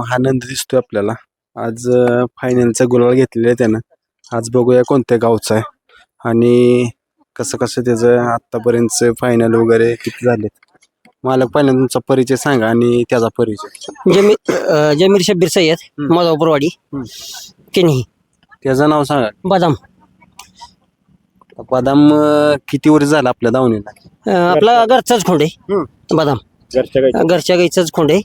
आनंद दिसतोय आपल्याला. आज फायनलचा गुलाल घेतलेला आहे त्यानं. आज बघूया कोणत्या गावचा आहे. आणि कसं कसं त्याचं आतापर्यंत फायनल वगैरे किती झालेत. मालक पहिल्यांदा तुमचा परिचय सांगा आणि त्याचा परिचय. जमीर अं, जमीर शब्बीर सय्यद हम्म. माधवपूरवाडी हम्म. किनी त्याचं नाव सांगा. बदाम. बदाम अं, किती वर्ष झालं आपल्या दावणीला? अं, आपला घरचाच खोंड. आहे. बदाम. घरच्या गाईचाच खोंड. आहे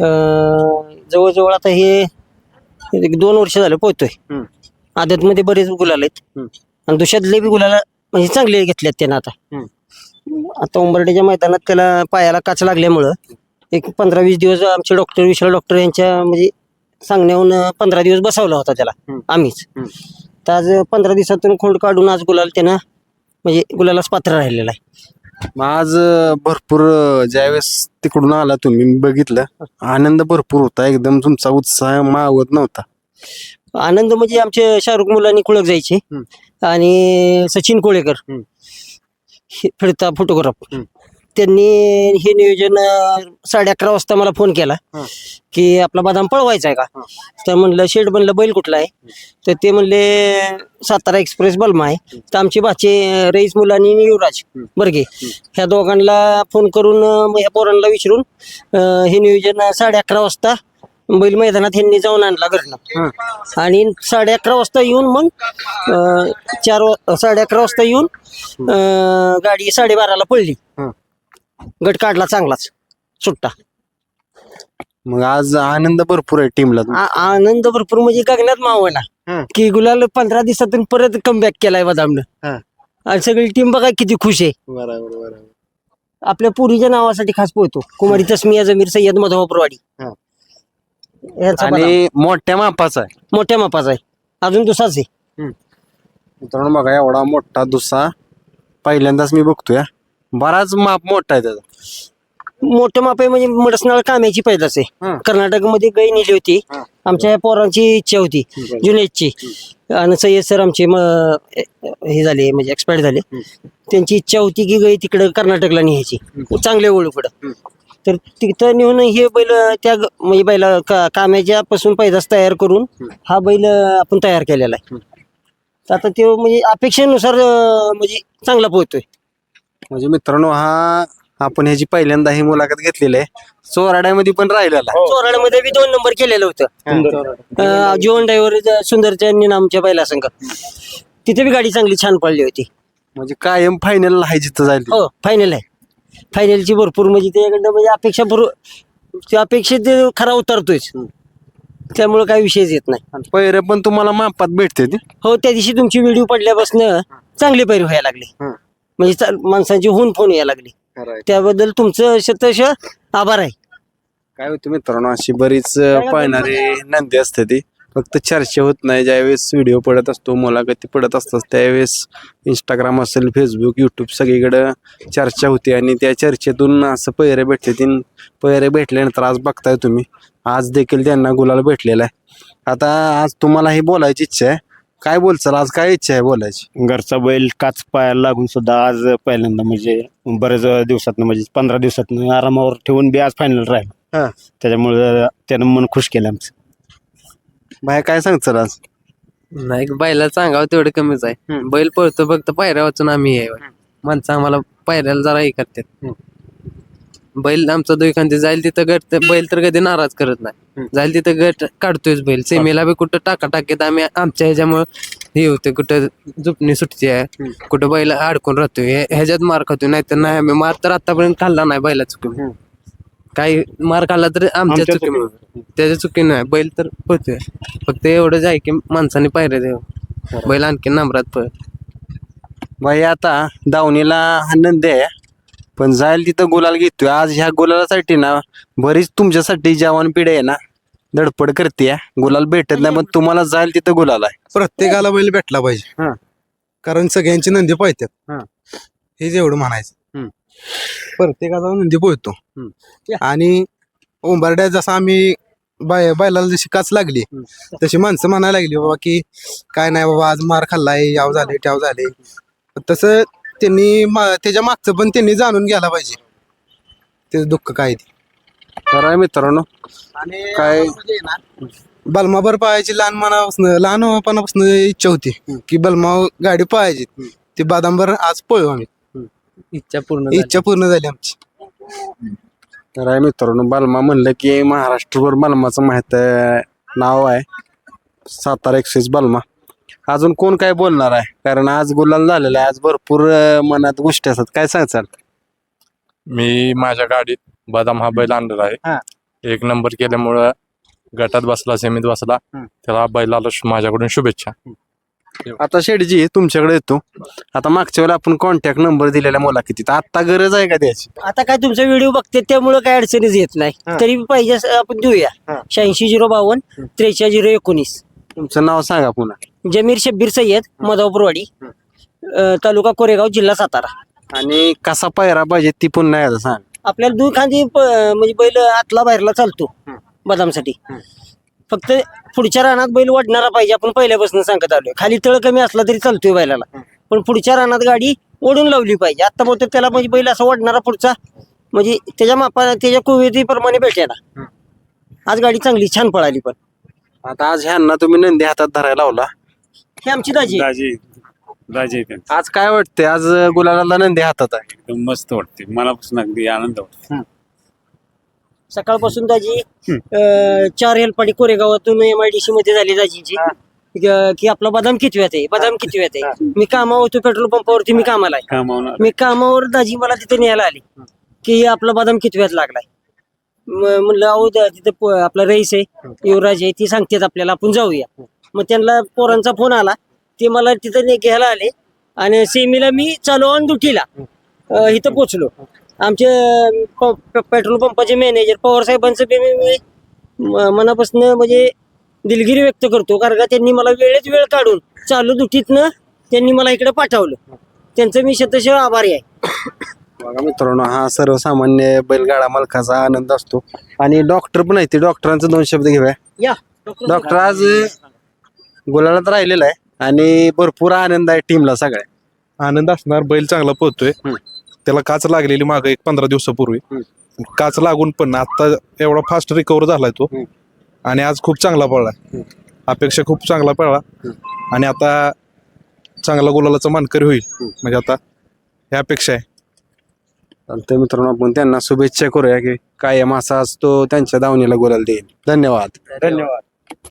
अं, जवळजवळ आता हे एक दोन वर्ष झालं पोहतोय हम्म. आदतमध्ये बरेच गुलाल आहेत हम्म. आणि दुसऱ्यातले बी गुलाल म्हणजे चांगले घेतलेत त्यानं आता आता उंबरड्याच्या मैदानात त्याला पायाला काच लागल्यामुळं एक पंधरा वीस दिवस आमचे डॉक्टर विशाल डॉक्टर यांच्या म्हणजे सांगण्याहून पंधरा दिवस बसवला होता त्याला हम्म. आम्हीच हम्म. तर आज पंधरा दिवसातून खोंड काढून आज गुलाल त्यानं म्हणजे गुलालाच पात्र राहिलेला आहे मग आज अं, भरपूर अं, ज्यावेळेस तिकडून आला तुम्ही मी बघितलं आनंद भरपूर होता एकदम तुमचा उत्साह मावत नव्हता आनंद म्हणजे आमचे शाहरुख मुलांनी कुळक जायचे हम्म. आणि सचिन कोळेकर हम्म. हे फिरता फोटोग्राफ हम्म. त्यांनी हे नियोजन अं, साडे अकरा वाजता मला फोन केला हं. की आपला बदाम पळवायचा आहे का. तर म्हणलं शेड म्हणलं बैल कुठला आहे? तर ते म्हणले सातारा एक्सप्रेस बलमा आहे. तर आमचे बाचे अं, रईस मुलांनी आणि युवराज. बर्गे ह्या दोघांना फोन करून अं, ह्या पोरांना विचारून अं, हे नियोजन साडे अकरा वाजता बैल मैदानात ह्यांनी जाऊन आणला घरनं. आणि साडे अकरा वाजता येऊन मग अं, चार वा- साडे अकरा वाजता येऊन अं, गाडी साडेबाराला पडली हं. गट काढला चांगलाच. सुट्टा. मग आज आनंद भरपूर आहे टीमला आ- आनंद भरपूर म्हणजे गगनात मावला हं. की गुलाल पंधरा दिवसातून परत कमबॅक केलाय बदामनं हं. आणि सगळी टीम बघा किती खुश आहे. बरोबर बरोबर. आपल्या पुरीच्या नावासाठी खास पोहतो कुमारी तस्मिया जमीर सय्यद मधवापूरवाडी हं. यांचा बदाम. आणि मोठ्या मापाचा आहे. मोठ्या मापाचा आहे. अजून दुसराच आहे. मित्रांनो बघा एवढा मोठा दुसा पहिल्यांदाच मी बघतोय. हा. बराच माप मोठा आहे त्याचा. मोठं माप आहे म्हणजे मडसनाळ काम्याची पैदास हं. आहे कर्नाटकमध्ये गाय नेली होती. हं. आमच्या पोरांची इच्छा होती. जुनेजची आणि सय्यद सर आमचे म- हे झाले म्हणजे एक्सपायर झाले. त्यांची इच्छा होती की गाय तिकडं कर्नाटकला न्यायची. चांगले ओळखकडं तर तिथं नेऊन हे बैल त्या ग- म्हणजे बैला का काम्याच्या पासून पैदास तयार करून हा. बैल आपण तयार केलेला आहे. तर आता ते म्हणजे अपेक्षेनुसार अं, म्हणजे चांगला पोहतोय. म्हणजे मित्रांनो हा आपण ह्याची पहिल्यांदा ही मुलाखत घेतलेली आहे. चोराड्यामध्ये पण राहिलेला आहे. चोराड्यामध्ये बी दोन नंबर केलेलं होतं. अं, जीवन ड्रायव्हर सुंदरच्या आमच्या पहिला संघ. तिथे बी गाडी चांगली छान पडली होती. म्हणजे कायम फायनल आहे जिथं जाईल हो फायनल आहे. फायनलची भरपूर म्हणजे त्याच्याकडनं म्हणजे अपेक्षा भर ते अपेक्षित खरा उतरतोयच. त्यामुळे काही विषयच येत नाही. आणि पैरे पण तुम्हाला मापात भेटते ते. हो त्या दिवशी तुमची व्हिडिओ पडल्यापासून चांगली पैर व्हायला लागली. हं. म्हणजे चा- माणसांची होऊन फोन यायला लागली. त्याबद्दल तुमचं शतश आभार आहे. काय होतं मित्रांनो अशी बरीच अं, पळणारी नंदी असते ती. फक्त चर्चा होत नाही. ज्यावेळेस व्हिडिओ पडत असतो मुलाखती पडत असतात त्यावेळेस इंस्टाग्राम असेल फेसबुक युट्यूब सगळीकडं चर्चा होते. आणि त्या चर्चेतून असं पैरे भेटते तीन पैरे भेटल्यानंतर आज बघताय तुम्ही. आज देखील त्यांना गुलाल भेटलेला आहे. आता आज तुम्हाला ही बोलायची इच्छा आहे. काय बोलचाल? आज काय इच्छा आहे बोलायची? घरचा बैल काच पायाला लागून सुद्धा आज पहिल्यांदा म्हणजे बरेच दिवसात म्हणजे पंधरा दिवसात आरामावर ठेवून बी आज फायनल हा. राहिलं. त्याच्यामुळे त्यानं मन खुश केलं आमचं. बाय काय सांगचाल आज? नाही बैला सांगावं तेवढं कमीच आहे. बैल पळतो फक्त पायऱ्या वाचून आम्ही आहे. माणसं आम्हाला पायऱ्याला जरा हे करतात. बैल आमचा दुखांती जाईल तिथं गट बैल तर कधी नाराज करत नाही. जाईल तिथं गट काढतोयच बैल. सेमीला बी कुठं टाका टाकीत आम्ही आमच्या ह्याच्यामुळं हे होतं कुठं झुपणी सुटती आहे कुठं बैल अडकून राहतोय हे- ह्याच्यात मार खातोय नाही तर नाही आम्ही. मार तर आतापर्यंत खाल्ला नाही बैला चुकी काही मार खाल्ला तर आमच्या आमच्या चुकीमुळे. त्याच्या चुकी नाही बैल तर पळतोय. फक्त एवढंच आहे की माणसाने पायऱ्या देव बैल आणखी नंबरात पळ. बाई आता दावणीला आनंद आहे. पण जाईल तिथं गुलाल घेतोय. आज ह्या गुलालासाठी ना बरीच तुमच्यासाठी जवान पिढी आहे ना धडपड करते गुलाल भेटत नाही पण तुम्हाला जाईल तिथं गुलाल आहे. प्रत्येकाला बैल भेटला हा. पाहिजे कारण सगळ्यांची नंदी हा. पळतात हेच एवढं म्हणायचं. हम्म. प्रत्येकाचा नंदी पळतो. हम्म. आणि उंबरड्यात जसं आम्ही बाय बैलाला जशी काच लागली तशी माणसं म्हणायला लागली बाबा की काय नाही बाबा आज मार खाल्लाय याव झाले ट्याव झाले. तसं त्यांनी मा- त्याच्या मागचं पण त्यांनी जाणून घ्यायला पाहिजे. त्याचं दुःख काय ते. तर आहे मित्रांनो. काय? बलमाभर पाहायची लहानपणापासून लहानपणापासून इच्छा होती की बलमा गाडी पाहायची. ती बदामभर आज पळू आम्ही. इच्छा पूर्ण झाली. इच्छा पूर्ण झाली आमची. तर आहे मित्रांनो बालमा म्हणलं की महाराष्ट्रभर बालमाचं माहीत आहे नाव आहे सातारा एक्सेस बालमा. अजून कोण काय बोलणार आहे? कारण आज गुलाल झालेला आहे. आज भरपूर अं, मनात गोष्टी असतात. काय सांगचाल मी माझ्या गाडीत बदाम हा बैल आणलेला हा. आहे एक नंबर केल्यामुळं गटात बसला सेमीत बसला. हम्म. त्याला बैलाला शु- माझ्याकडून शुभेच्छा. आता शेडजी तुमच्याकडे येतो. आता मागच्या वेळेला आपण कॉन्टॅक्ट नंबर दिलेल्या मुलाखतीत. आता गरज आहे का त्याची? आता काय तुमचा व्हिडिओ बघते त्यामुळे काय अडचणीच येत नाही. हा. तरी बी पाहिजे असं आपण देऊया. हा. शहाऐंशी झिरो बावन्न त्रेचाळीस झिरो एकोणीस. तुमचं नाव सांगा पुन्हा. जमीर शब्बीर सय्यद मधावपूरवाडी अं, तालुका कोरेगाव जिल्हा सातारा. आणि कसा पायरा पाहिजे ती पुन्हा एकदा सांग. आपल्याला दूध खांदी प- म्हणजे बैल आतला बाहेरला चालतो हं. बदामसाठी. फक्त पुढच्या रानात बैल वाढणारा पाहिजे आपण पहिल्यापासून सांगत आलोय. खाली तळ कमी असला तरी चालतोय बैलाला. पण पुढच्या रानात गाडी ओढून लावली पाहिजे. आता बोलतो त्याला म्हणजे बैल असा वाढणारा पुढचा म्हणजे त्याच्या मापा त्याच्या कुवेतीप्रमाणे भेटायला आज गाडी चांगली छान पळाली पण. आता आज ह्यांना तुम्ही नंदी हातात धरायला लावला. ही आमची दाजी आहे. राजे त्यांचं. आज काय वाटतंय? आज गुलाला नंदी हातात आहे. एकदम मस्त वाटते मनापासून अगदी आनंद वाटतो सकाळपासून दाजी अं, चार हेलपाटी कोरेगावातून एम आय डी सी मध्ये झाली दाजीची. क- की आपला बदाम कितव्यात आहे? बदाम कितव्यात आहे? मी कामावर होतो पेट्रोल पंपावरती मी कामाला आहे. कामावून मी कामावर दाजी मला तिथे न्यायला आली की आपला बदाम कितव्यात लागलाय? म- म्हणलं अहो दा- तिथे प- आपला रईस आहे युवराज आहे ती सांगतात आपल्याला आपण जाऊया. मग त्यांना पोरांचा फोन आला ते मला तिथं ने- घ्यायला आले आणि सेमीला मी चालू ऑन ड्युटीला अं, इथं पोचलो. आमचे अं, प- प- पेट्रोल पंपाचे मॅनेजर पवार साहेबांचं बी मी मी म- मनापासून म्हणजे दिलगिरी व्यक्त करतो कारण का त्यांनी मला वेळेत वेळ काढून चालू दुटीतनं त्यांनी मला इकडे पाठवलं. त्यांचं मी शतशः आभारी आहे. बघा मित्रांनो हा सर्वसामान्य बैलगाडा मालकाचा आनंद असतो. आणि डॉक्टर पण आहे ते. डॉक्टरांचं दोन शब्द घेऊया. या. डॉक्टर आज गुलालात राहिलेला आहे आणि भरपूर आनंद आहे टीमला सगळ्या. आनंद असणार. बैल चांगला पोहतोय हम्म. त्याला काच लागलेली माग एक पंधरा दिवसापूर्वी. काच लागून पण आता एवढा फास्ट रिकवर झालाय तो. हम्म. आणि आज खूप चांगला पळला. अपेक्षा खूप चांगला पळला. आणि आता चांगला गुलालाचा मानकरी होईल. म्हणजे आता ही अपेक्षा आहे. तर मित्रांनो आपण त्यांना शुभेच्छा करूया की कायम असा आज तो त्यांच्या दावणीला गोलाल देईल. धन्यवाद. धन्यवाद.